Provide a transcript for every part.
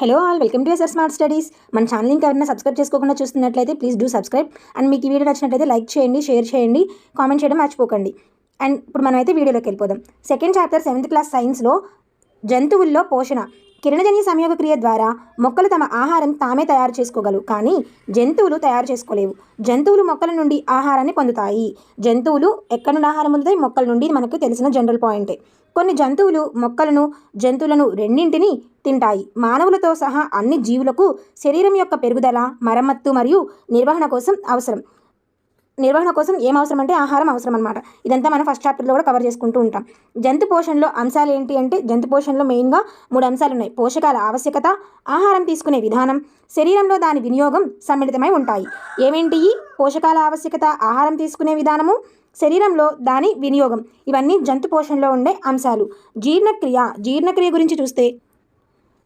Hello all welcome to SR smart studies మన channel ఇంకా ఎవరైనా సబ్స్క్రైబ్ చేసుకోకుండా చూస్తున్నట్లయితే ప్లీజ్ డూ సబ్స్క్రైబ్ అండ్ మీకు ఈ వీడియో నచ్చినట్లయితే లైక్ చేయండి షేర్ చేయండి కామెంట్ చేయడం మర్చిపోకండి. అండ్ ఇప్పుడు మనమైతే వీడియోలోకి వెళ్ళిపోదాం. సెకండ్ చాప్టర్ సెవెంత్ క్లాస్ సైన్స్లో జంతువుల్లో పోషణ. కిరణజన్య సంయోగ క్రియ ద్వారా మొక్కలు తమ ఆహారం తామే తయారు చేసుకోగలవు. కానీ జంతువులు తయారు చేసుకోలేవు. జంతువులు మొక్కల నుండి ఆహారాన్ని పొందుతాయి. జంతువులు ఎక్కడి నుండి ఆహారం పొందుతాయి? మొక్కల నుండి మనకు తెలిసిన జనరల్ పాయింటే కొన్ని జంతువులు మొక్కలను జంతువులను రెండింటిని తింటాయి. మానవులతో సహా అన్ని జీవులకు శరీరం యొక్క పెరుగుదల మరమ్మత్తు మరియు నిర్వహణ కోసం అవసరం. నిర్వహణ కోసం ఏం అవసరం అంటే ఆహారం అవసరం అనమాట ఇదంతా మనం ఫస్ట్ చాప్టర్లో కూడా కవర్ చేసుకుంటూ ఉంటాం. జంతు పోషణలో అంశాలు ఏంటి అంటే జంతు పోషణలో మెయిన్గా మూడు అంశాలు ఉన్నాయి. పోషకాల ఆవశ్యకత ఆహారం తీసుకునే విధానం శరీరంలో దాని వినియోగం సమ్మిళితమై ఉంటాయి. ఏమేంటి పోషకాల ఆవశ్యకత ఆహారం తీసుకునే విధానము శరీరంలో దాని వినియోగం. ఇవన్నీ జంతు పోషణలో ఉండే అంశాలు. జీర్ణక్రియ. జీర్ణక్రియ గురించి చూస్తే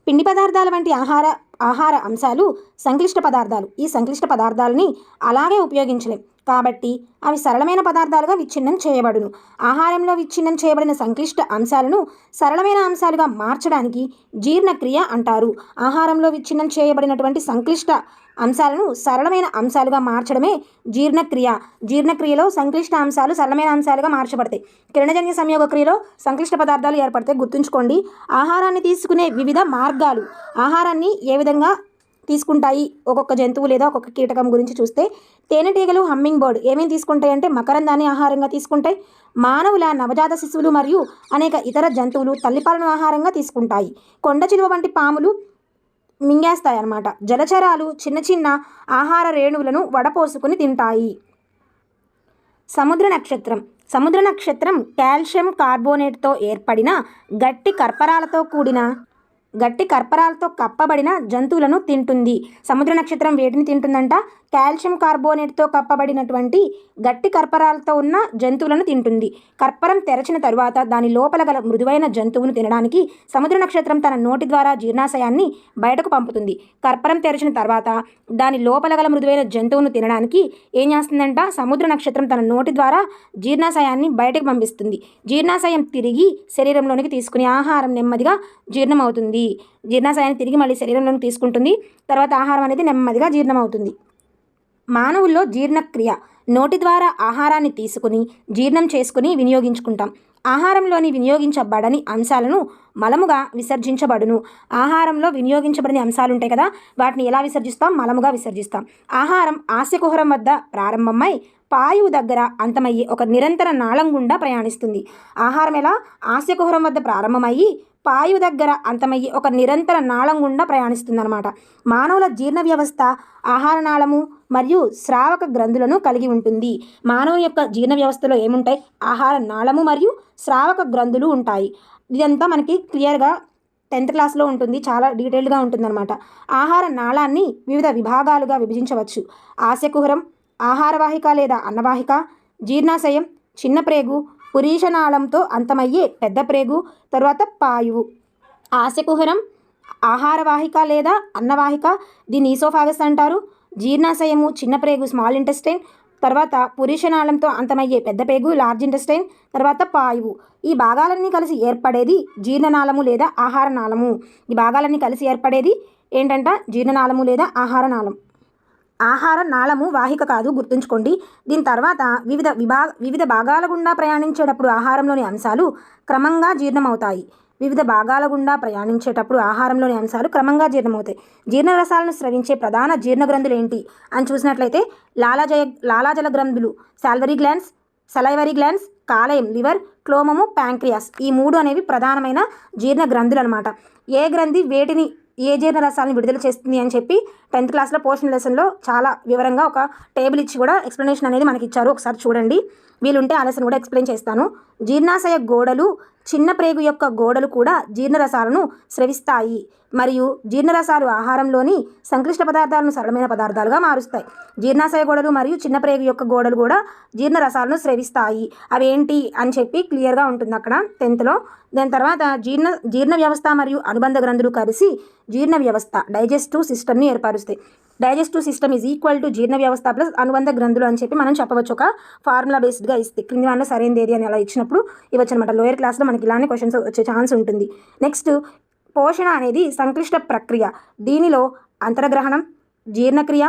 పిండి పదార్థాల వంటి ఆహార ఆహార అంశాలు సంక్లిష్ట పదార్థాలు. ఈ సంక్లిష్ట పదార్థాలని అలాగే ఉపయోగించలేం. కాబట్టి అవి సరళమైన పదార్థాలుగా విచ్ఛిన్నం చేయబడును. ఆహారంలో విచ్ఛిన్నం చేయబడిన సంక్లిష్ట అంశాలను సరళమైన అంశాలుగా మార్చడానికి జీర్ణక్రియ అంటారు. ఆహారంలో విచ్ఛిన్నం చేయబడినటువంటి సంక్లిష్ట అంశాలను సరళమైన అంశాలుగా మార్చడమే జీర్ణక్రియ. జీర్ణక్రియలో సంక్లిష్ట అంశాలు సరళమైన అంశాలుగా మార్చబడతాయి. కిరణజన్య సంయోగ క్రియలో సంక్లిష్ట పదార్థాలు ఏర్పడతాయి గుర్తుంచుకోండి. ఆహారాన్ని తీసుకునే వివిధ మార్గాలు. ఆహారాన్ని ఏ విధంగా తీసుకుంటాయి. ఒక్కొక్క జంతువు లేదా ఒక్కొక్క కీటకం గురించి చూస్తే తేనెటీగలు హమ్మింగ్ బర్డ్ ఏమేమి తీసుకుంటాయి అంటే మకరందాన్ని ఆహారంగా తీసుకుంటాయి. మానవుల నవజాత శిశువులు మరియు అనేక ఇతర జంతువులు తల్లిపాలను ఆహారంగా తీసుకుంటాయి. కొండ చిలువ వంటి పాములు మింగేస్తాయి అన్నమాట జలచరాలు చిన్న చిన్న ఆహార రేణువులను వడపోసుకుని తింటాయి. సముద్ర నక్షత్రం. సముద్ర నక్షత్రం కాల్షియం కార్బోనేట్తో ఏర్పడిన గట్టి కర్పరాలతో కూడిన గట్టి కర్పరాలతో కప్పబడిన జంతువులను తింటుంది. సముద్ర నక్షత్రం వేటిని తింటుందంట? కాల్షియం కార్బోనేట్తో కప్పబడినటువంటి గట్టి కర్పరాలతో ఉన్న జంతువులను తింటుంది. కర్పరం తెరచిన తరువాత దాని లోపల గల మృదువైన జంతువును తినడానికి సముద్ర నక్షత్రం తన నోటి ద్వారా జీర్ణాశయాన్ని బయటకు పంపుతుంది. కర్పరం తెరచిన తర్వాత దాని లోపల గల మృదువైన జంతువును తినడానికి ఏం చేస్తుందంట? సముద్ర నక్షత్రం తన నోటి ద్వారా జీర్ణాశయాన్ని బయటకు పంపిస్తుంది. జీర్ణాశయం తిరిగి శరీరంలోనికి తీసుకుని ఆహారం నెమ్మదిగా జీర్ణమవుతుంది. జీర్ణాశయాన్ని తిరిగి మళ్ళీ శరీరంలోకి తీసుకుంటుంది. తర్వాత ఆహారం అనేది నెమ్మదిగా జీర్ణమవుతుంది. మానవుల్లో జీర్ణక్రియ నోటి ద్వారా ఆహారాన్ని తీసుకుని జీర్ణం చేసుకుని వినియోగించుకుంటాం. ఆహారంలోని వినియోగించబడని అంశాలను మలముగా విసర్జించబడును. ఆహారంలో వినియోగించబడని అంశాలు ఉంటాయి కదా వాటిని ఎలా విసర్జిస్తాం? మలముగా విసర్జిస్తాం. ఆహారం ఆస్యకుహరం వద్ద ప్రారంభమై పాయువు దగ్గర అంతమయ్యే ఒక నిరంతర నాళం గుండా ప్రయాణిస్తుంది. ఆహారం ఎలా? ఆస్యకుహరం వద్ద ప్రారంభమయ్యి పాయువు దగ్గర అంతమయ్యే ఒక నిరంతర నాళం గుండా ప్రయాణిస్తుందన్నమాట. మానవుల జీర్ణ వ్యవస్థ ఆహార నాళము మరియు శ్రావక గ్రంథులను కలిగి ఉంటుంది. మానవు యొక్క జీర్ణ వ్యవస్థలో ఏముంటాయి? ఆహార నాళము మరియు శ్రావక గ్రంథులు ఉంటాయి. ఇదంతా మనకి క్లియర్గా టెన్త్ క్లాస్లో ఉంటుంది. చాలా డీటెయిల్డ్గా ఉంటుందన్నమాట. ఆహార నాళాన్ని వివిధ విభాగాలుగా విభజించవచ్చు. ఆశకుహరం ఆహారవాహిక లేదా అన్నవాహిక జీర్ణాశయం చిన్న ప్రేగు పురీషనాళంతో అంతమయ్యే పెద్ద ప్రేగు తరువాత పాయువు. ఆశకుహరం ఆహారవాహిక లేదా అన్నవాహిక దీన్ని ఈసోఫాగస్ అంటారు. జీర్ణాశయము చిన్న ప్రేగు స్మాల్ ఇంటెస్టైన్ తర్వాత పురీషనాళంతో అంతమయ్యే పెద్ద పేగు లార్జ్ ఇంటెస్టైన్ తర్వాత పాయువు. ఈ భాగాలన్నీ కలిసి ఏర్పడేది జీర్ణనాళము లేదా ఆహార నాళము ఈ భాగాలన్నీ కలిసి ఏర్పడేది ఏంటంట? జీర్ణనాళము లేదా ఆహార నాళం ఆహార నాళము వాహిక కాదు గుర్తుంచుకోండి. దీని తర్వాత వివిధ విభా వివిధ భాగాల గుండా ప్రయాణించేటప్పుడు ఆహారంలోని అంశాలు క్రమంగా జీర్ణమవుతాయి. వివిధ భాగాల గుండా ప్రయాణించేటప్పుడు ఆహారంలోని అంశాలు క్రమంగా జీర్ణమవుతాయి. జీర్ణరసాలను స్రవించే ప్రధాన జీర్ణ గ్రంథులు ఏంటి? అని చూసినట్లయితే లాలాజయ లాలాజల గ్రంథులు సాల్వరీ గ్లాండ్స్ సలైవరీ గ్లాండ్స్ కాలేయం లివర్ క్లోమము ప్యాంక్రియాస్ ఈ మూడు అనేవి ప్రధానమైన జీర్ణ గ్రంథులు అనమాట ఏ గ్రంథి వేటిని ఏ జీర్ణరసాలను విడుదల చేస్తుంది అని చెప్పి టెన్త్ క్లాస్లో పోషన్ లెసన్లో చాలా వివరంగా ఒక టేబుల్ ఇచ్చి కూడా ఎక్స్ప్లెనేషన్ అనేది మనకి ఇచ్చారు. ఒకసారి చూడండి. వీలుంటే ఆ లెసన్ కూడా ఎక్స్ప్లెయిన్ చేస్తాను. జీర్ణాశయ గోడలు చిన్న ప్రేగు యొక్క గోడలు కూడా జీర్ణరసాలను స్రవిస్తాయి. మరియు జీర్ణరసాలు ఆహారంలోని సంక్లిష్ట పదార్థాలను సరళమైన పదార్థాలుగా మారుస్తాయి. జీర్ణాశయ గోడలు మరియు చిన్న ప్రేగు యొక్క గోడలు కూడా జీర్ణరసాలను స్రవిస్తాయి. అవేంటి అని చెప్పి క్లియర్గా ఉంటుంది అక్కడ టెన్త్లో. దాని తర్వాత జీర్ణ జీర్ణ వ్యవస్థ మరియు అనుబంధ గ్రంథులు కలిసి జీర్ణ వ్యవస్థ డైజెస్టివ్ సిస్టమ్ని ఏర్పరుస్తాయి. Digestive system is equal to జీర్ణ వ్యవస్థ ప్లస్ అనుబంధ గ్రంథులు అని చెప్పి మనం చెప్పవచ్చు. ఒక ఫార్ములా బేస్డ్గా ఇస్తే. క్రింది దానిలో సరైనది ఏది అని అలా ఇచ్చినప్పుడు ఇవ్వచ్చు అనమాట లోయర్ క్లాస్లో మనకి ఇలానే క్వశ్చన్స్ వచ్చే ఛాన్స్ ఉంటుంది. నెక్స్ట్ పోషణ అనేది సంక్లిష్ట ప్రక్రియ. దీనిలో అంతర్గ్రహణం జీర్ణక్రియ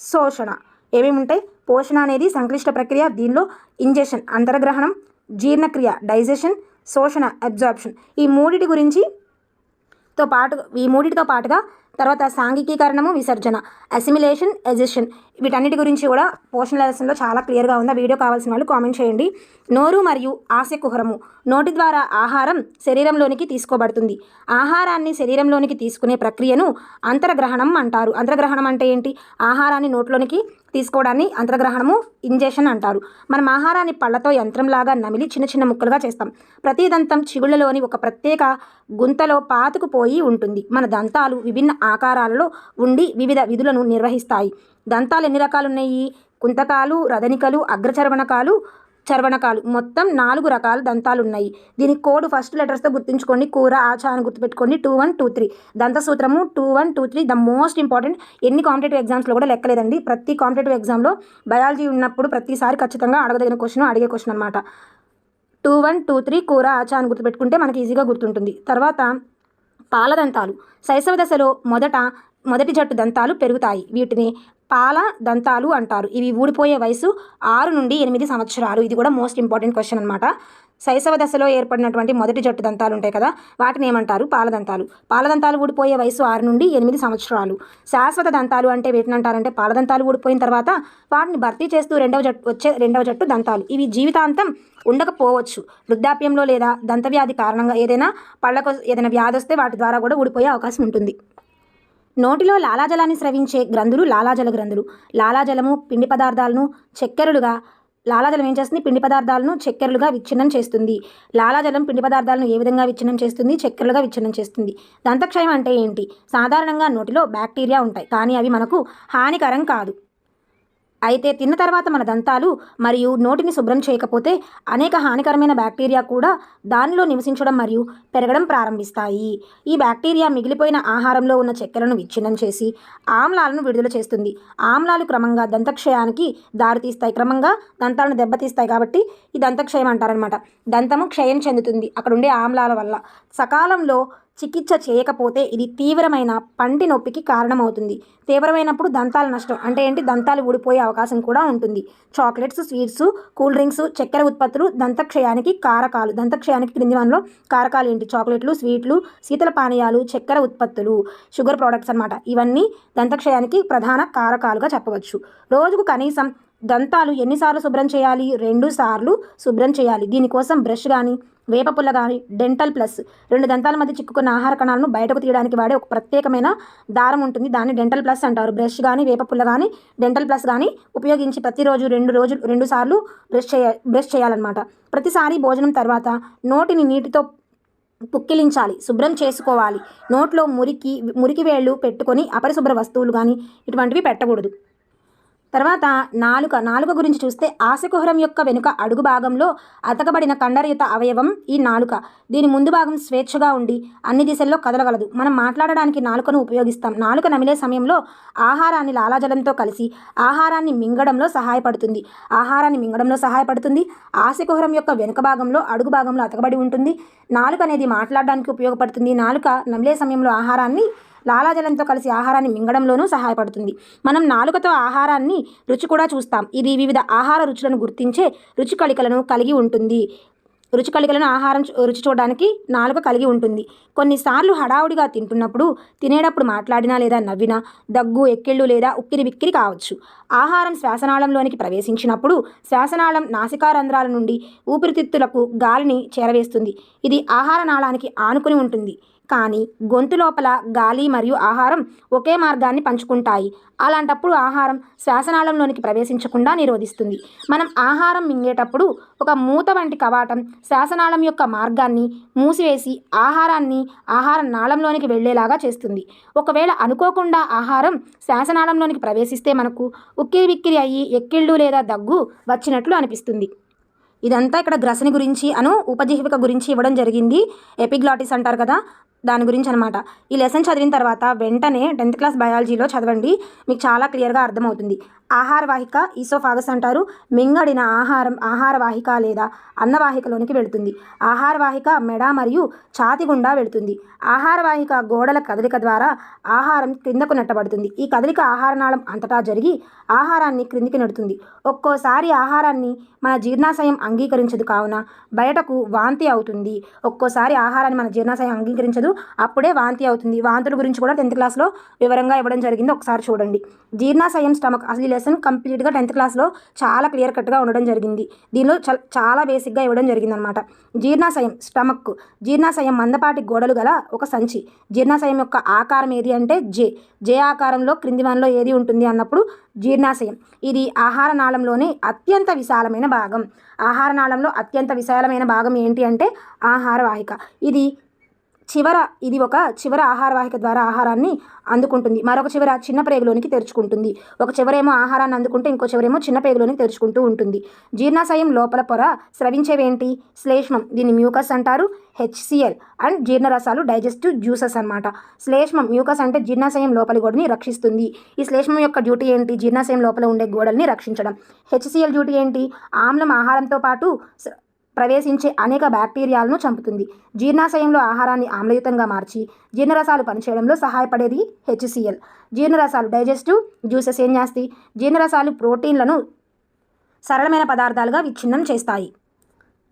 శోషణ ఏమేమి ఉంటాయి? పోషణ అనేది సంక్లిష్ట ప్రక్రియ. దీనిలో ఇంజెషన్ అంతర్గ్రహణం జీర్ణక్రియ డైజెషన్ శోషణ అబ్జార్ప్షన్ ఈ మూడిటి గురించి తో పాటు ఈ మూడిటితో పాటుగా తర్వాత సాంఘికీకరణము విసర్జన అసిమిలేషన్ ఎజిషన్ వీటన్నిటి గురించి కూడా పోషణ లెసన్లో చాలా క్లియర్గా ఉంది? వీడియో కావాల్సిన వాళ్ళు కామెంట్ చేయండి. నోరు మరియు ఆశ కుహరము. నోటి ద్వారా ఆహారం శరీరంలోనికి తీసుకోబడుతుంది. ఆహారాన్ని శరీరంలోనికి తీసుకునే ప్రక్రియను అంతర్గ్రహణం అంటారు. అంతర్గ్రహణం అంటే ఏంటి? ఆహారాన్ని నోట్లోనికి తీసుకోవడాన్ని అంతర్గ్రహణము ఇంజెషన్ అంటారు. మనం ఆహారాన్ని పళ్ళతో యంత్రంలాగా నమిలి చిన్న చిన్న ముక్కలుగా చేస్తాం. ప్రతి దంతం చిగుళ్ళలోని ఒక ప్రత్యేక గుంతలో పాతుకుపోయి ఉంటుంది. మన దంతాలు విభిన్న ఆకారాలలో ఉండి వివిధ విధులను నిర్వహిస్తాయి. దంతాలు ఎన్ని రకాలు ఉన్నాయి కుంతకాలు రదనికలు అగ్రచర్వణకాలు చర్వణకాలు. మొత్తం నాలుగు రకాల దంతాలు ఉన్నాయి దీని కోడ్ ఫస్ట్ లెటర్స్తో గుర్తుంచుకోండి. కూర ఆచా అని గుర్తుపెట్టుకోండి. Two one two three. దంత సూత్రము two one two three. The most important ఎన్ని కాంపిటేటివ్ ఎగ్జామ్స్లో కూడా లెక్కలేదండి. ప్రతి కాంపిటేటివ్ ఎగ్జామ్లో బయాలజీ ఉన్నప్పుడు ప్రతిసారి ఖచ్చితంగా అడగదగిన క్వశ్చన్ అడిగే క్వశ్చన్ అనమాట టూ వన్ టూ త్రీ. కూర ఆచా అని గుర్తుపెట్టుకుంటే మనకి ఈజీగా గుర్తుంటుంది. తర్వాత పాలదంతాలు. శైశవ దశలో మొదట మొదటి జట్టు దంతాలు పెరుగుతాయి. వీటిని పాల దంతాలు అంటారు. ఇవి ఊడిపోయే వయసు ఆరు నుండి ఎనిమిది సంవత్సరాలు. ఇది కూడా మోస్ట్ ఇంపార్టెంట్ క్వశ్చన్ అనమాట శైశవ దశలో ఏర్పడినటువంటి మొదటి జట్టు దంతాలు ఉంటాయి కదా వాటిని ఏమంటారు? పాలదంతాలు. పాలదంతాలు ఊడిపోయే వయసు ఆరు నుండి ఎనిమిది సంవత్సరాలు. శాశ్వత దంతాలు అంటే వీటిని అంటారంటే పాలదంతాలు ఊడిపోయిన తర్వాత వాటిని భర్తీ చేస్తూ రెండవ జట్టు వచ్చే రెండవ జట్టు దంతాలు. ఇవి జీవితాంతం ఉండకపోవచ్చు. వృద్ధాప్యంలో లేదా దంతవ్యాధి కారణంగా ఏదైనా పళ్ళకు ఏదైనా వ్యాధి వస్తే వాటి ద్వారా కూడా ఊడిపోయే అవకాశం ఉంటుంది. నోటిలో లాలాజలాన్ని స్రవించే గ్రంథులు లాలాజల గ్రంథులు. లాలాజలము పిండి పదార్థాలను చక్కెరలుగా లాలాజలం ఏం చేస్తుంది? పిండి పదార్థాలను చక్కెరలుగా విచ్ఛిన్నం చేస్తుంది. లాలాజలం పిండి పదార్థాలను ఏ విధంగా విచ్ఛిన్నం చేస్తుంది? చక్కెరలుగా విచ్ఛిన్నం చేస్తుంది. దంతక్షయం అంటే ఏంటి? సాధారణంగా నోటిలో బ్యాక్టీరియా ఉంటాయి. కానీ అవి మనకు హానికరం కాదు. అయితే తిన్న తర్వాత మన దంతాలు మరియు నోటిని శుభ్రం చేయకపోతే అనేక హానికరమైన బ్యాక్టీరియా కూడా దానిలో నివసించడం మరియు పెరగడం ప్రారంభిస్తాయి. ఈ బ్యాక్టీరియా మిగిలిపోయిన ఆహారంలో ఉన్న చక్కెరను విచ్ఛిన్నం చేసి ఆమ్లాలను విడుదల చేస్తుంది. ఆమ్లాలు క్రమంగా దంతక్షయానికి దారితీస్తాయి. క్రమంగా దంతాలను దెబ్బతీస్తాయి కాబట్టి ఈ దంతక్షయం అంటారనమాట దంతము క్షయం చెందుతుంది అక్కడ ఉండే ఆమ్లాల వల్ల. సకాలంలో చికిత్స చేయకపోతే ఇది తీవ్రమైన పంటి నొప్పికి కారణమవుతుంది. తీవ్రమైనప్పుడు దంతాల నష్టం అంటే ఏంటి? దంతాలు ఊడిపోయే అవకాశం కూడా ఉంటుంది. చాక్లెట్స్ స్వీట్స్ కూల్ డ్రింక్స్ చక్కెర ఉత్పత్తులు దంతక్షయానికి కారకాలు. దంతక్షయానికి క్రింది వన్లో కారకాలు ఏంటి? చాక్లెట్లు స్వీట్లు శీతల పానీయాలు చక్కెర ఉత్పత్తులు షుగర్ ప్రోడక్ట్స్ అన్నమాట. ఇవన్నీ దంతక్షయానికి ప్రధాన కారకాలుగా చెప్పవచ్చు. రోజుకు కనీసం దంతాలు ఎన్నిసార్లు శుభ్రం చేయాలి? రెండు సార్లు శుభ్రం చేయాలి. దీనికోసం బ్రష్ కానీ వేపపుల్ల కానీ డెంటల్ ప్లస్ రెండు దంతాల మధ్య చిక్కుకున్న ఆహార కణాలను బయటకు తీయడానికి వాడే ఒక ప్రత్యేకమైన దారం ఉంటుంది. దాన్ని డెంటల్ ప్లస్ అంటారు. బ్రష్ కానీ వేపపుల్ల కానీ డెంటల్ ప్లస్ కానీ ఉపయోగించి ప్రతిరోజు రెండు రోజులు రెండు సార్లు బ్రష్ చేయ బ్రష్ చేయాలన్నమాట. ప్రతిసారి భోజనం తర్వాత నోటిని నీటితో పుక్కిలించాలి. శుభ్రం చేసుకోవాలి. నోట్లో మురికి మురికి వేళ్ళు పెట్టుకొని అపరిశుభ్ర వస్తువులు కానీ ఇటువంటివి పెట్టకూడదు. తర్వాత నాలుక నాలుక గురించి చూస్తే ఆశకుహరం యొక్క వెనుక అడుగు భాగంలో అతకబడిన కండరయుత అవయవం ఈ నాలుక. దీని ముందు భాగం స్వేచ్ఛగా ఉండి అన్ని దిశల్లో కదలగలదు. మనం మాట్లాడడానికి నాలుకను ఉపయోగిస్తాం. నాలుక నమిలే సమయంలో ఆహారాన్ని లాలాజలంతో కలిసి ఆహారాన్ని మింగడంలో సహాయపడుతుంది. ఆహారాన్ని మింగడంలో సహాయపడుతుంది. ఆశకుహరం యొక్క వెనుక భాగంలో అడుగు భాగంలో అతకబడి ఉంటుంది. నాలుక అనేది మాట్లాడడానికి ఉపయోగపడుతుంది. నాలుక నమిలే సమయంలో ఆహారాన్ని లాలాజలంతో కలిసి ఆహారాన్ని మింగడంలోనూ సహాయపడుతుంది. మనం నాలుకతో ఆహారాన్ని రుచి కూడా చూస్తాం. ఇది వివిధ ఆహార రుచులను గుర్తించే రుచి కళికలను కలిగి ఉంటుంది. రుచి కళికలను ఆహారం చూ- రుచి చూడడానికి నాలుక కలిగి ఉంటుంది. కొన్నిసార్లు హడావుడిగా తింటున్నప్పుడు తినేటప్పుడు మాట్లాడినా లేదా నవ్వినా దగ్గు ఎక్కిళ్ళు లేదా ఉక్కిరి బిక్కిరి కావచ్చు. ఆహారం శ్వాసనాళంలోనికి ప్రవేశించినప్పుడు శ్వాసనాళం నాసికారంధ్రాల నుండి ఊపిరితిత్తులకు గాలిని చేరవేస్తుంది. ఇది ఆహార నాళానికి ఆనుకుని ఉంటుంది. కానీ గొంతు లోపల గాలి మరియు ఆహారం ఒకే మార్గాన్ని పంచుకుంటాయి. అలాంటప్పుడు ఆహారం శ్వాసనాళంలోనికి ప్రవేశించకుండా నిరోధిస్తుంది. మనం ఆహారం మింగేటప్పుడు ఒక మూత వంటి కవాటం శ్వాసనాళం యొక్క మార్గాన్ని మూసివేసి ఆహారాన్ని ఆహార నాళంలోనికి వెళ్ళేలాగా చేస్తుంది. ఒకవేళ అనుకోకుండా ఆహారం శ్వాసనాళంలోనికి ప్రవేశిస్తే మనకు ఉక్కిరి బిక్కిరి అయ్యి ఎక్కిళ్ళు లేదా దగ్గు వచ్చినట్లు అనిపిస్తుంది. ఇదంతా ఇక్కడ గ్రసని గురించి అను ఉపజీవిక గురించి ఇవ్వడం జరిగింది. ఎపిగ్లాటిస్ అంటారు కదా దాని గురించి అనమాట ఈ లెసన్ చదివిన తర్వాత వెంటనే టెన్త్ క్లాస్ బయాలజీలో చదవండి. మీకు చాలా క్లియర్గా అర్థమవుతుంది. ఆహార వాహిక ఈసోఫాగస్ అంటారు. మింగడిన ఆహారం ఆహార వాహిక లేదా అన్నవాహికలోనికి వెళుతుంది. ఆహార వాహిక మెడ మరియు ఛాతి గుండా వెళుతుంది. ఆహార వాహిక గోడల కదలిక ద్వారా ఆహారం క్రిందకు నెట్టబడుతుంది. ఈ కదలిక ఆహారనాళం అంతటా జరిగి ఆహారాన్ని క్రిందికి నెడుతుంది. ఒక్కోసారి ఆహారాన్ని మన జీర్ణాశయం అంగీకరించదు కావున బయటకు వాంతి అవుతుంది. ఒక్కోసారి ఆహారాన్ని మన జీర్ణాశయం అంగీకరించదు. అప్పుడే వాంతి అవుతుంది. వాంతుల గురించి కూడా టెన్త్ క్లాస్లో వివరంగా ఇవ్వడం జరిగింది. ఒకసారి చూడండి. జీర్ణాశయం స్టమక్ అసలు ఈ లెసన్ కంప్లీట్గా టెన్త్ క్లాస్లో చాలా క్లియర్ కట్గా ఉండడం జరిగింది. దీనిలో చాలా బేసిక్గా ఇవ్వడం జరిగింది అనమాట జీర్ణాశయం స్టమక్ జీర్ణాశయం మందపాటి గోడలు గల ఒక సంచి. జీర్ణాశయం యొక్క ఆకారం ఏది అంటే జే జే ఆకారంలో క్రింది వనలో ఏది ఉంటుంది అన్నప్పుడు జీర్ణాశయం ఇది ఆహార నాళంలోనే అత్యంత విశాలమైన భాగం. ఆహార నాళంలో అత్యంత విశాలమైన భాగం ఏంటి అంటే ఆహార వాహిక. ఇది చివర ఇది ఒక చివర ఆహారవాహిక ద్వారా ఆహారాన్ని అందుకుంటుంది. మరొక చివర చిన్న ప్రేగులోనికి తెరుచుకుంటుంది. ఒక చివరేమో ఆహారాన్ని అందుకుంటే ఇంకో చివరేమో చిన్న ప్రేగులోనికి తెరుచుకుంటూ ఉంటుంది. జీర్ణాశయం లోపల పొర స్రవించేవేంటి? శ్లేష్మం దీన్ని మ్యూకస్ అంటారు. హెచ్సిఎల్ అండ్ జీర్ణరసాలు డైజెస్టివ్ జ్యూసెస్ అన్నమాట. శ్లేష్మం మ్యూకస్ అంటే జీర్ణాశయం లోపలి గోడని రక్షిస్తుంది. ఈ శ్లేష్మం యొక్క డ్యూటీ ఏంటి? జీర్ణాశయం లోపల ఉండే గోడల్ని రక్షించడం. హెచ్సిఎల్ డ్యూటీ ఏంటి? ఆమ్లం ఆహారంతో పాటు ప్రవేశించే అనేక బ్యాక్టీరియాలను చంపుతుంది. జీర్ణాశయంలో ఆహారాన్ని ఆమ్లయుతంగా మార్చి జీర్ణరసాలు పనిచేయడంలో సహాయపడేది హెచ్సిఎల్. జీర్ణరసాలు డైజెస్టివ్ జ్యూసెస్ ఏం చేస్తాయి? జీర్ణరసాలు ప్రోటీన్లను సరళమైన పదార్థాలుగా విచ్ఛిన్నం చేస్తాయి.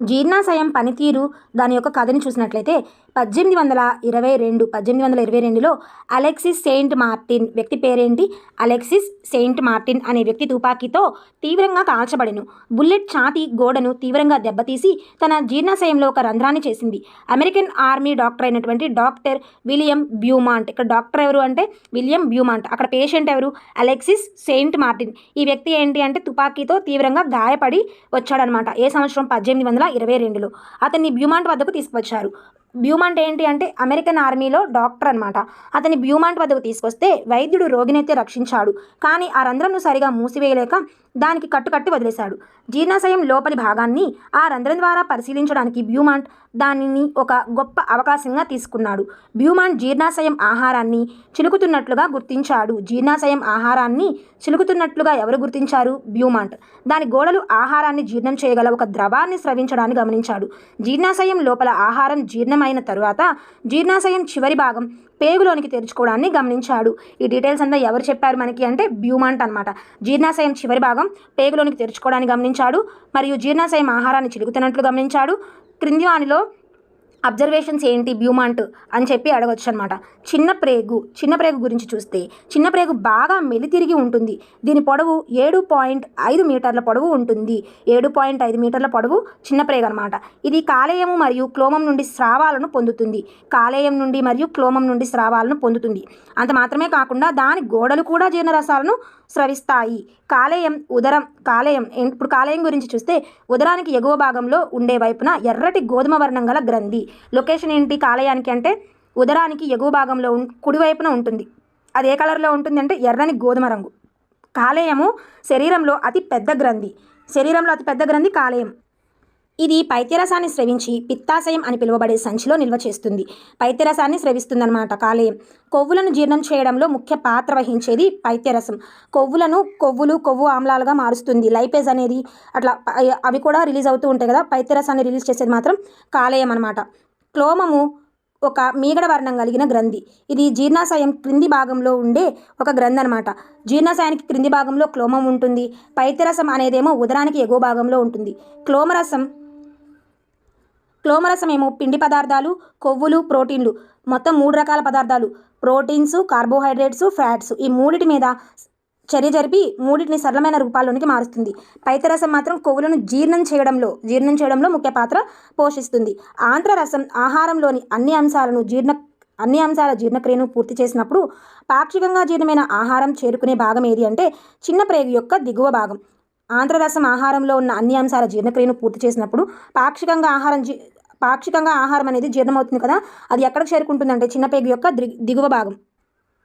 జీర్ణాశయం పనితీరు దాని యొక్క కథని చూసినట్లయితే పద్దెనిమిది వందల ఇరవై రెండు పద్దెనిమిది వందల ఇరవై రెండులో అలెక్సిస్ సెయింట్ మార్టిన్. వ్యక్తి పేరేంటి? అలెక్సిస్ సెయింట్ మార్టిన్ అనే వ్యక్తి తుపాకీతో తీవ్రంగా కాల్చబడెను. బుల్లెట్ ఛాతీ గోడను తీవ్రంగా దెబ్బతీసి తన జీర్ణాశయంలో ఒక రంధ్రాన్ని చేసింది. అమెరికన్ ఆర్మీ డాక్టర్ అయినటువంటి డాక్టర్ విలియం బ్యూమాంట్. ఇక్కడ డాక్టర్ ఎవరు అంటే? William Beaumont. అక్కడ పేషెంట్ ఎవరు? Alexis Saint Martin. ఈ వ్యక్తి ఏంటి అంటే తుపాకీతో తీవ్రంగా గాయపడి వచ్చాడనమాట. ఏ సంవత్సరం? పద్దెనిమిది వందల ఇరవై రెండులో. అతన్ని బ్యూమాంట్ వద్దకు తీసుకువచ్చారు. బ్యూమాంట్ ఏంటి అంటే అమెరికన్ ఆర్మీలో డాక్టర్ అనమాట అతని బ్యూమాంట్ వద్దకు తీసుకొస్తే వైద్యుడు రోగినైతే రక్షించాడు. కానీ ఆ రంధ్రంను సరిగా మూసివేయలేక దానికి కట్టుకట్టి వదిలేశాడు. జీర్ణాశయం లోపలి భాగాన్ని ఆ రంధ్రం ద్వారా పరిశీలించడానికి బ్యూమాంట్ దానిని ఒక గొప్ప అవకాశంగా తీసుకున్నాడు. బ్యూమాంట్ జీర్ణాశయం ఆహారాన్ని చిలుకుతున్నట్లుగా గుర్తించాడు. జీర్ణాశయం ఆహారాన్ని చిలుకుతున్నట్లుగా ఎవరు గుర్తించారు? బ్యూమాంట్. దాని గోడలు ఆహారాన్ని జీర్ణం చేయగల ఒక ద్రవాన్ని స్రవించడాన్ని గమనించాడు. జీర్ణాశయం లోపల ఆహారం జీర్ణమైన తరువాత జీర్ణాశయం చివరి భాగం పేగులోనికి తెరుచుకోవడాన్ని గమనించాడు. ఈ డీటెయిల్స్ అంతా ఎవరు చెప్పారు మనకి అంటే బ్యూమాంట్ అనమాట జీర్ణాశయం చివరి భాగం పేగులోనికి తెరుచుకోవడాన్ని గమనించాడు. మరియు జీర్ణాశయం ఆహారాన్ని చిలుగుతున్నట్లు గమనించాడు. క్రింది వానిలో అబ్జర్వేషన్స్ ఏంటి బ్యూమాంట్ అని చెప్పి అడగొచ్చు అనమాట చిన్న ప్రేగు చిన్న ప్రేగు గురించి చూస్తే చిన్న ప్రేగు బాగా మెలితిరిగి ఉంటుంది. దీని పొడవు ఏడు పాయింట్ ఐదు మీటర్ల పొడవు ఉంటుంది. ఏడు పాయింట్ ఐదు మీటర్ల పొడవు చిన్న ప్రేగు అనమాట ఇది కాలేయము మరియు క్లోమం నుండి స్రావాలను పొందుతుంది. కాలేయం నుండి మరియు క్లోమం నుండి స్రావాలను పొందుతుంది. అంత మాత్రమే కాకుండా దాని గోడలు కూడా జీర్ణరసాలను స్రవిస్తాయి. కాలేయం ఉదరం కాలేయం ఇప్పుడు కాలేయం గురించి చూస్తే ఉదరానికి ఎగువ భాగంలో ఉండే వైపున ఎర్రటి గోధుమ వర్ణం గల గ్రంథి. లొకేషన్ ఏంటి కాలేయానికి అంటే ఉదరానికి ఎగువ భాగంలో ఉం- కుడివైపున ఉంటుంది. అది ఏ కలర్లో ఉంటుంది అంటే ఎర్రని గోధుమ రంగు. కాలేయము శరీరంలో అతి పెద్ద గ్రంథి. శరీరంలో అతి పెద్ద గ్రంథి కాలేయం. ఇది పైత్యరసాన్ని స్రవించి పిత్తాశయం అని పిలువబడే సంచిలో నిల్వ చేస్తుంది. పైత్యరసాన్ని స్రవిస్తుందన్నమాట కాలేయం కొవ్వులను జీర్ణం చేయడంలో ముఖ్య పాత్ర వహించేది పైత్యరసం. కొవ్వులను కొవ్వులు కొవ్వు ఆమ్లాలుగా మారుస్తుంది. లైపేజ్ అనేది అట్లా అవి కూడా రిలీజ్ అవుతూ ఉంటాయి కదా పైత్యరసాన్ని రిలీజ్ చేసేది మాత్రం కాలేయం అనమాట క్లోమము ఒక మీగడ వర్ణం కలిగిన గ్రంథి. ఇది జీర్ణాశయం క్రింది భాగంలో ఉండే ఒక గ్రంథి అనమాట జీర్ణాశయానికి క్రింది భాగంలో క్లోమం ఉంటుంది. పైత్యరసం అనేదేమో ఉదరానికి ఎగువ భాగంలో ఉంటుంది. క్లోమరసం క్లోమరసం ఏమో పిండి పదార్థాలు కొవ్వులు ప్రోటీన్లు. మొత్తం మూడు రకాల పదార్థాలు. Proteins carbohydrates fats. ఈ మూడిటి మీద చర్య జరిపి మూడింటిని సరళమైన రూపాల్లోనికి మారుస్తుంది. పైతరసం మాత్రం కొవ్వులను జీర్ణం చేయడంలో జీర్ణం చేయడంలో ముఖ్య పాత్ర పోషిస్తుంది. ఆంధ్రరసం ఆహారంలోని అన్ని అంశాలను జీర్ణ అన్ని అంశాల జీర్ణక్రియను పూర్తి చేసినప్పుడు పాక్షికంగా జీర్ణమైన ఆహారం చేరుకునే భాగం ఏది అంటే చిన్న ప్రేగు యొక్క దిగువ భాగం. ఆంధ్రరసం ఆహారంలో ఉన్న అన్ని అంశాల జీర్ణక్రియను పూర్తి చేసినప్పుడు పాక్షికంగా ఆహారం జీ పాక్షికంగా ఆహారం అనేది జీర్ణమవుతుంది కదా? అది ఎక్కడికి చేరుకుంటుందంటే చిన్నపేగు యొక్క దిగు- దిగువ భాగం.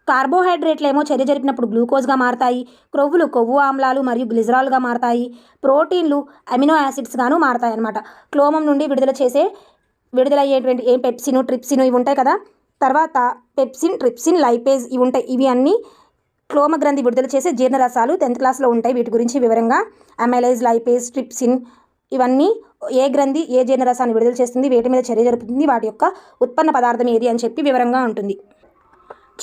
కార్బోహైడ్రేట్లు ఏమో చర్య జరిపినప్పుడు గ్లూకోజ్గా మారతాయి క్రొవ్వులు కొవ్వు ఆమ్లాలు మరియు గ్లిజరాల్గా మారతాయి ప్రోటీన్లు అమినో యాసిడ్స్గాను మారతాయి అన్నమాట క్లోమం నుండి విడుదల చేసే విడుదలయ్యేటువంటి ఏం పెప్సిను ట్రిప్సిను ఇవి ఉంటాయి కదా? తర్వాత పెప్సిన్ ట్రిప్సిన్ లైపేజ్ ఇవి ఉంటాయి. ఇవి అన్నీ క్లోమ గ్రంథి విడుదల చేసే జీర్ణరసాలు టెన్త్ క్లాస్లో ఉంటాయి. వీటి గురించి వివరంగా అమైలైజ్ లైపేజ్ ట్రిప్సిన్ ఇవన్నీ ఏ గ్రంథి ఏ జీర్ణరసాన్ని విడుదల చేస్తుంది వేటి మీద చర్య జరుపుతుంది వాటి యొక్క ఉత్పన్న పదార్థం ఏది అని చెప్పి వివరంగా ఉంటుంది.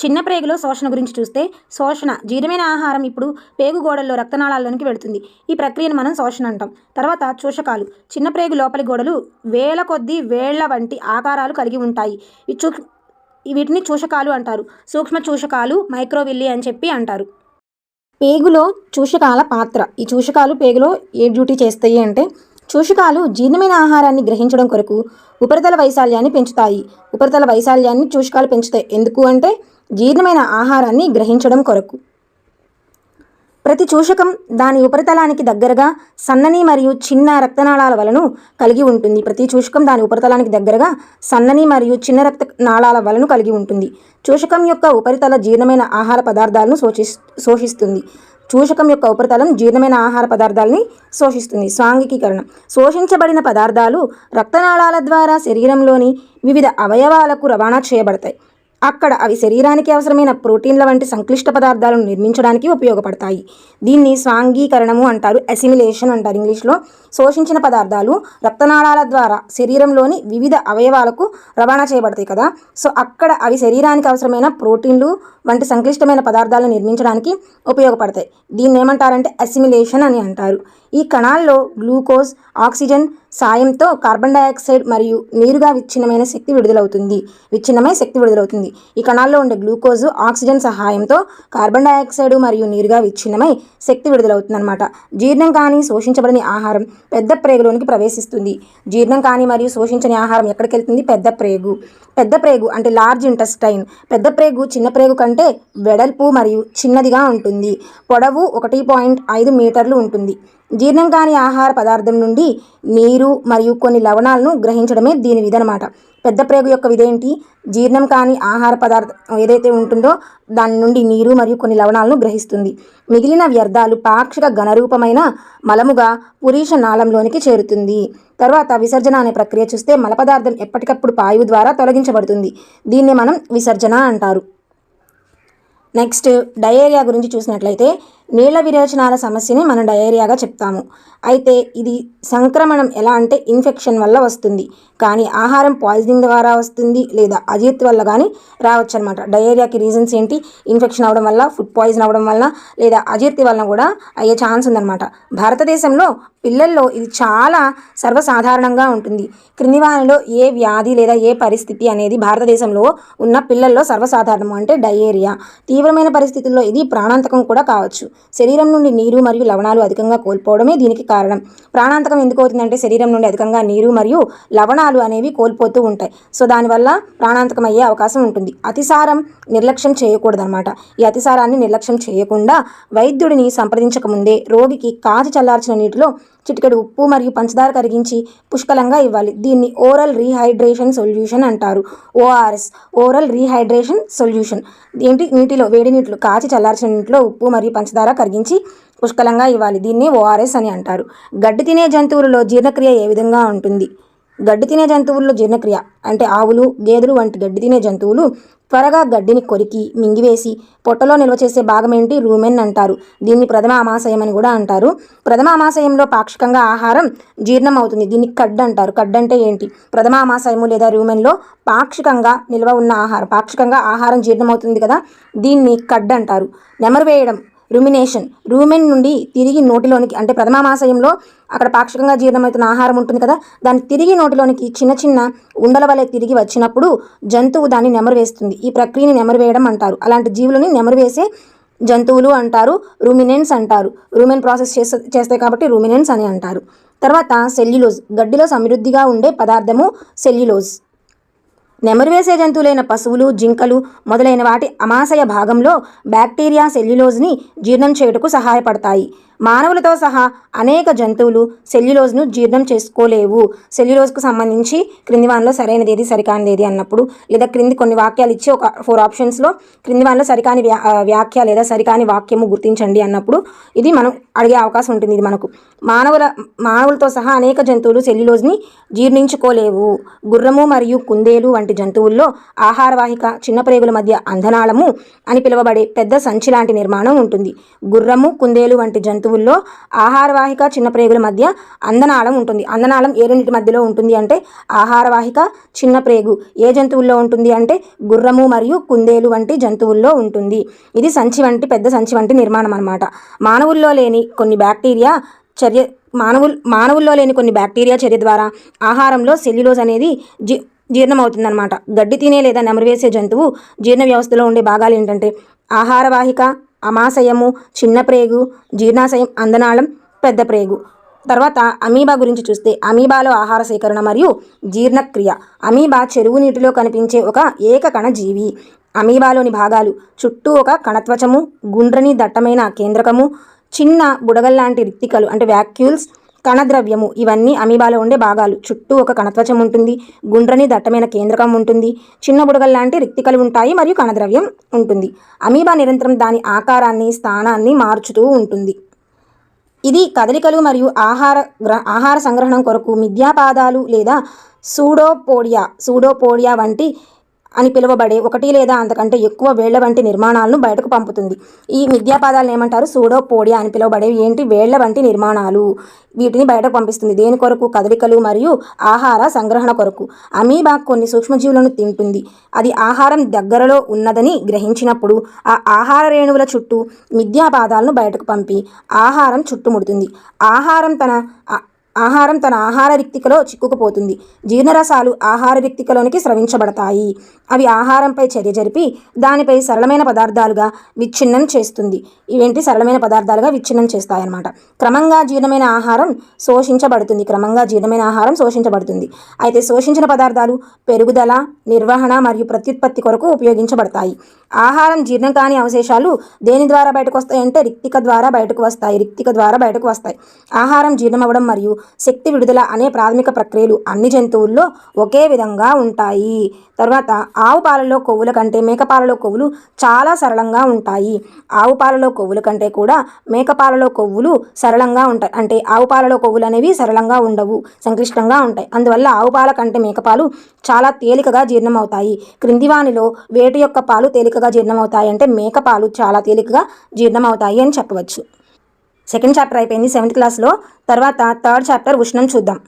చిన్న ప్రేగులో శోషణ గురించి చూస్తే శోషణ జీర్ణమైన ఆహారం ఇప్పుడు పేగు గోడల్లో రక్తనాళాల్లోనికి వెళుతుంది. ఈ ప్రక్రియను మనం శోషణ అంటాం. తర్వాత చూషకాలు. చిన్న ప్రేగు లోపలి గోడలు వేల కొద్దీ వేళ్ళ వంటి ఆకారాలు కలిగి ఉంటాయి. ఈ చూ వీటిని చూషకాలు అంటారు. సూక్ష్మ చూషకాలు మైక్రోవిల్లి అని చెప్పి అంటారు. పేగులో చూషకాల పాత్ర. ఈ చూషకాలు పేగులో ఏ డ్యూటీ చేస్తాయి అంటే చూషకాలు జీర్ణమైన ఆహారాన్ని గ్రహించడం కొరకు ఉపరితల వైశాల్యాన్ని పెంచుతాయి. ఉపరితల వైశాల్యాన్ని చూషకాలు పెంచుతాయి. ఎందుకు అంటే జీర్ణమైన ఆహారాన్ని గ్రహించడం కొరకు. ప్రతి చూషకం దాని ఉపరితలానికి దగ్గరగా సన్నని మరియు చిన్న రక్తనాళాల వలను కలిగి ఉంటుంది. ప్రతి చూషకం దాని ఉపరితలానికి దగ్గరగా సన్నని మరియు చిన్న రక్త నాళాల వలను కలిగి ఉంటుంది. చూషకం యొక్క ఉపరితల జీర్ణమైన ఆహార పదార్థాలను శోషి శోషిస్తుంది. చూషకం యొక్క ఉపరితలం జీర్ణమైన ఆహార పదార్థాలని శోషిస్తుంది. సాంఘికీకరణం. శోషించబడిన పదార్థాలు రక్తనాళాల ద్వారా శరీరంలోని వివిధ అవయవాలకు రవాణా చేయబడతాయి. అక్కడ అవి శరీరానికి అవసరమైన ప్రోటీన్ల వంటి సంక్లిష్ట పదార్థాలను నిర్మించడానికి ఉపయోగపడతాయి. దీన్ని స్వాంగీకరణము అంటారు అసిమిలేషన్ అంటారు. ఇంగ్లీష్లో శోషించిన పదార్థాలు రక్తనాళాల ద్వారా శరీరంలోని వివిధ అవయవాలకు రవాణా చేయబడతాయి కదా. సో అక్కడ అవి శరీరానికి అవసరమైన ప్రోటీన్లు వంటి సంక్లిష్టమైన పదార్థాలను నిర్మించడానికి ఉపయోగపడతాయి. దీన్ని ఏమంటారంటే అసిమిలేషన్ అని అంటారు. ఈ కణాల్లో గ్లూకోజ్ ఆక్సిజన్ సాయంతో కార్బన్ డయాక్సైడ్ మరియు నీరుగా విచ్ఛిన్నమైన శక్తి విడుదలవుతుంది. విచ్ఛిన్నమై శక్తి విడుదలవుతుంది. ఈ కణాల్లో ఉండే గ్లూకోజ్ ఆక్సిజన్ సహాయంతో కార్బన్ డయాక్సైడ్ మరియు నీరుగా విచ్ఛిన్నమై శక్తి విడుదలవుతుందన్నమాట. జీర్ణం కాని శోషించబడని ఆహారం పెద్ద ప్రేగులోనికి ప్రవేశిస్తుంది. జీర్ణం కాని మరియు శోషించని ఆహారం ఎక్కడికి వెళ్తుంది పెద్ద ప్రేగు. పెద్ద ప్రేగు అంటే లార్జ్ ఇంటెస్టైన్. పెద్ద ప్రేగు చిన్న ప్రేగు కంటే వెడల్పు మరియు చిన్నదిగా ఉంటుంది. పొడవు ఒకటి పాయింట్ ఐదు మీటర్లు ఉంటుంది. జీర్ణం కాని ఆహార పదార్థం నుండి నీరు మరియు కొన్ని లవణాలను గ్రహించడమే దీని విధనమాట. పెద్ద ప్రేగు యొక్క విధేంటి జీర్ణం కాని ఆహార పదార్థం ఏదైతే ఉంటుందో దాని నుండి నీరు మరియు కొన్ని లవణాలను గ్రహిస్తుంది. మిగిలిన వ్యర్థాలు పాక్షిక ఘనరూపమైన మలముగా పురీష నాళంలోనికి చేరుతుంది. తర్వాత విసర్జన అనే ప్రక్రియ చూస్తే మల పదార్థం ఎప్పటికప్పుడు పాయువు ద్వారా తొలగించబడుతుంది. దీన్ని మనం విసర్జన అంటారు. నెక్స్ట్ డయేరియా గురించి చూసినట్లయితే నీళ్ళ విరేచనాల సమస్యని మనం డయేరియాగా చెప్తాము. అయితే ఇది సంక్రమణం ఎలా అంటే ఇన్ఫెక్షన్ వల్ల వస్తుంది. కానీ ఆహారం పాయిజనింగ్ ద్వారా వస్తుంది లేదా అజీర్తి వల్ల కానీ రావచ్చు అనమాట డయేరియాకి రీజన్స్ ఏంటి? ఇన్ఫెక్షన్ అవడం వల్ల ఫుడ్ పాయిజన్ అవడం వల్ల లేదా అజీర్తి వల్ల కూడా అయ్యే ఛాన్స్ ఉందన్నమాట. భారతదేశంలో పిల్లల్లో ఇది చాలా సర్వసాధారణంగా ఉంటుంది. క్రింది వారిలో ఏ వ్యాధి లేదా ఏ పరిస్థితి అనేది భారతదేశంలో ఉన్న పిల్లల్లో సర్వసాధారణం అంటే డయేరియా. తీవ్రమైన పరిస్థితుల్లో ఇది ప్రాణాంతకం కూడా కావచ్చు. శరీరం నుండి నీరు మరియు లవణాలు అధికంగా కోల్పోవడమే దీనికి కారణం. ప్రాణాంతకం ఎందుకు అవుతుందంటే శరీరం నుండి అధికంగా నీరు మరియు లవణాలు అనేవి కోల్పోతూ ఉంటాయి. సో దానివల్ల ప్రాణాంతకం అయ్యే అవకాశం ఉంటుంది. అతిసారం నిర్లక్ష్యం చేయకూడదనమాట ఈ అతిసారాన్ని నిర్లక్ష్యం చేయకుండా వైద్యుడిని సంప్రదించక ముందే రోగికి కాచి చల్లార్చిన నీటిలో చిటికెడు ఉప్పు మరియు పంచదార కరిగించి పుష్కలంగా ఇవ్వాలి. దీన్ని ఓరల్ రీహైడ్రేషన్ సొల్యూషన్ అంటారు. ORS oral rehydration solution. ఏంటి? నీటిలో వేడి నీటిలో కాచి చల్లార్చిన నీటిలో ఉప్పు మరియు పంచదార కరిగించి పుష్కలంగా ఇవ్వాలి. దీన్ని ఓఆర్ఎస్ అని అంటారు. గడ్డి తినే జంతువులలో జీర్ణక్రియ ఏ విధంగా ఉంటుంది? గడ్డి తినే జంతువుల్లో జీర్ణక్రియ అంటే ఆవులు గేదెలు వంటి గడ్డి తినే జంతువులు త్వరగా గడ్డిని కొరికి మింగివేసి పొట్టలో నిల్వ చేసే భాగం ఏంటి రూమెన్ అంటారు. దీన్ని ప్రథమ ఆమాశయం అని కూడా అంటారు. ప్రథమ ఆమాశయంలో పాక్షికంగా ఆహారం జీర్ణం అవుతుంది దీన్ని కడ్ అంటారు. కడ్ అంటే ఏంటి? ప్రథమ ఆమాశయము లేదా రూమెన్లో పాక్షికంగా నిల్వ ఉన్న ఆహారం. పాక్షికంగా ఆహారం జీర్ణం అవుతుంది కదా? దీన్ని కడ్ అంటారు. నెమరు వేయడం రుమినేషన్ రూమెన్ నుండి తిరిగి నోటిలోనికి అంటే ప్రథమామాశయంలో అక్కడ పాక్షికంగా జీర్ణమవుతున్న ఆహారం ఉంటుంది కదా దాన్ని తిరిగి నోటిలోనికి చిన్న చిన్న ఉండల వలె తిరిగి వచ్చినప్పుడు జంతువు దాన్ని నెమరు వేస్తుంది. ఈ ప్రక్రియని నెమరు వేయడం అంటారు. అలాంటి జీవులని నెమరు వేసే జంతువులు అంటారు రూమినెన్స్ అంటారు. రూమెన్ ప్రాసెస్ చేస్తే చేస్తాయి కాబట్టి రూమినెన్స్ అని అంటారు. తర్వాత సెల్యులోజ్ గడ్డిలో సమృద్ధిగా ఉండే పదార్థము సెల్యులోజ్ నెమరు వేసే జంతువులైన పశువులు జింకలు మొదలైన వాటి అమాశయ భాగంలో బ్యాక్టీరియా సెల్యులోజ్ని జీర్ణం చేయుటకు సహాయపడతాయి. మానవులతో సహా అనేక జంతువులు సెల్యులోజ్ను జీర్ణం చేసుకోలేవు. సెల్యులోజ్కు సంబంధించి క్రింది వానిలో సరైనది ఏది సరికానిది ఏది అన్నప్పుడు లేదా క్రింది కొన్ని వాక్యాలు ఇచ్చి ఒక ఫోర్ ఆప్షన్స్లో క్రింది వానిలో సరికాని వ్యా వ్యాఖ్య లేదా సరికాని వాక్యము గుర్తించండి అన్నప్పుడు ఇది మనం అడిగే అవకాశం ఉంటుంది ఇది మనకు. మానవుల మానవులతో సహా అనేక జంతువులు సెల్యులోజ్ని జీర్ణించుకోలేవు. గుర్రము మరియు కుందేలు వంటి జంతువుల్లో ఆహారవాహిక చిన్న ప్రేగుల మధ్య అంధనాళము అని పిలువబడే పెద్ద సంచి లాంటి నిర్మాణం ఉంటుంది. గుర్రము కుందేలు వంటి జంతువు జంతువుల్లో ఆహారవాహిక చిన్న ప్రేగుల మధ్య అందనాళం ఉంటుంది. అందనాళం ఏ రెండింటి మధ్యలో ఉంటుంది అంటే ఆహారవాహిక చిన్న ప్రేగు ఏ జంతువుల్లో ఉంటుంది అంటే గుర్రము మరియు కుందేలు వంటి జంతువుల్లో ఉంటుంది. ఇది సంచి వంటి పెద్ద సంచి వంటి నిర్మాణం అనమాట మానవుల్లో లేని కొన్ని బ్యాక్టీరియా చర్య మానవులు మానవుల్లో లేని కొన్ని బ్యాక్టీరియా చర్య ద్వారా ఆహారంలో సెల్యులోజ్ అనేది జీ జీర్ణమవుతుందన్నమాట. గడ్డి తినే లేదా నెమరు వేసే జంతువు జీర్ణ వ్యవస్థలో ఉండే భాగాలు ఏంటంటే ఆహారవాహిక అమాశయము చిన్న ప్రేగు జీర్ణాశయం అందనాళం పెద్ద ప్రేగు. తర్వాత అమీబా గురించి చూస్తే అమీబాలో ఆహార సేకరణ మరియు జీర్ణక్రియ. అమీబా చెరువు నీటిలో కనిపించే ఒక ఏకకణ జీవి. అమీబాలోని భాగాలు చుట్టూ ఒక కణత్వచము గుండ్రని దట్టమైన కేంద్రకము చిన్న బుడగల్లాంటి రిక్తికలు అంటే వ్యాక్యూల్స్ కణద్రవ్యము ఇవన్నీ అమీబాలో ఉండే భాగాలు. చుట్టూ ఒక కణత్వచం ఉంటుంది. గుండ్రని దట్టమైన కేంద్రకం ఉంటుంది. చిన్న బుడగలు లాంటి రిక్తికలు ఉంటాయి మరియు కణద్రవ్యం ఉంటుంది. అమీబా నిరంతరం దాని ఆకారాన్ని స్థానాన్ని మార్చుతూ ఉంటుంది. ఇది కదలికలు మరియు ఆహార గ్ర ఆహార సంగ్రహణం కొరకు మిథ్యాపాదాలు లేదా సూడోపోడియా సూడోపోడియా వంటి అని పిలువబడే ఒకటి లేదా అంతకంటే ఎక్కువ వేళ్ళ వంటి నిర్మాణాలను బయటకు పంపుతుంది. ఈ మిథ్యాపాదాలను ఏమంటారు? సూడోపోడియా అని పిలువబడేవి ఏంటి? వేళ్ళ వంటి నిర్మాణాలు. వీటిని బయటకు పంపిస్తుంది. దేని కొరకు? కదలికలు మరియు ఆహార సంగ్రహణ కొరకు. అమీబా కొన్ని సూక్ష్మజీవులను తింటుంది. అది ఆహారం దగ్గరలో ఉన్నదని గ్రహించినప్పుడు ఆ ఆహార రేణువుల చుట్టూ మిథ్యాపాదాలను బయటకు పంపి ఆహారం చుట్టుముడుతుంది. ఆహారం తన ఆహారం తన ఆహార రిక్తికలో చిక్కుకుపోతుంది. జీర్ణరసాలు ఆహార రిక్తికలోనికి స్రవించబడతాయి. అవి ఆహారంపై చర్య జరిపి దానిపై సరళమైన పదార్థాలుగా విచ్ఛిన్నం చేస్తుంది. ఇవేంటి? సరళమైన పదార్థాలుగా విచ్ఛిన్నం చేస్తాయన్నమాట. క్రమంగా జీర్ణమైన ఆహారం శోషించబడుతుంది. క్రమంగా జీర్ణమైన ఆహారం శోషించబడుతుంది. అయితే శోషించిన పదార్థాలు పెరుగుదల నిర్వహణ మరియు ప్రత్యుత్పత్తి కొరకు ఉపయోగించబడతాయి. ఆహారం జీర్ణం కాని అవశేషాలు దేని ద్వారా బయటకు వస్తాయంటే రిక్తిక ద్వారా బయటకు వస్తాయి. రిక్తిక ద్వారా బయటకు వస్తాయి. ఆహారం జీర్ణమవ్వడం మరియు శక్తి విడుదల అనే ప్రాథమిక ప్రక్రియలు అన్ని జంతువుల్లో ఒకే విధంగా ఉంటాయి. తర్వాత ఆవు పాలలో కొవ్వుల కంటే మేక పాలలో కొవ్వులు చాలా సరళంగా ఉంటాయి. ఆవు పాలలో కొవ్వుల కంటే కూడా మేక పాలలో కొవ్వులు సరళంగా ఉంటాయి. అంటే ఆవు పాలలో కొవ్వులు అనేవి సరళంగా ఉండవు సంక్లిష్టంగా ఉంటాయి. అందువల్ల ఆవు పాల కంటే మేకపాలు చాలా తేలికగా జీర్ణమవుతాయి. క్రింది వానిలో వేటి యొక్క పాలు తేలికగా జీర్ణమవుతాయి అంటే మేక పాలు చాలా తేలికగా జీర్ణమవుతాయి అని చెప్పవచ్చు. సెకండ్ చాప్టర్ అయిపోయింది సెవెంత్ క్లాస్లో. తర్వాత థర్డ్ చాప్టర్ ఉష్ణం చూద్దాం.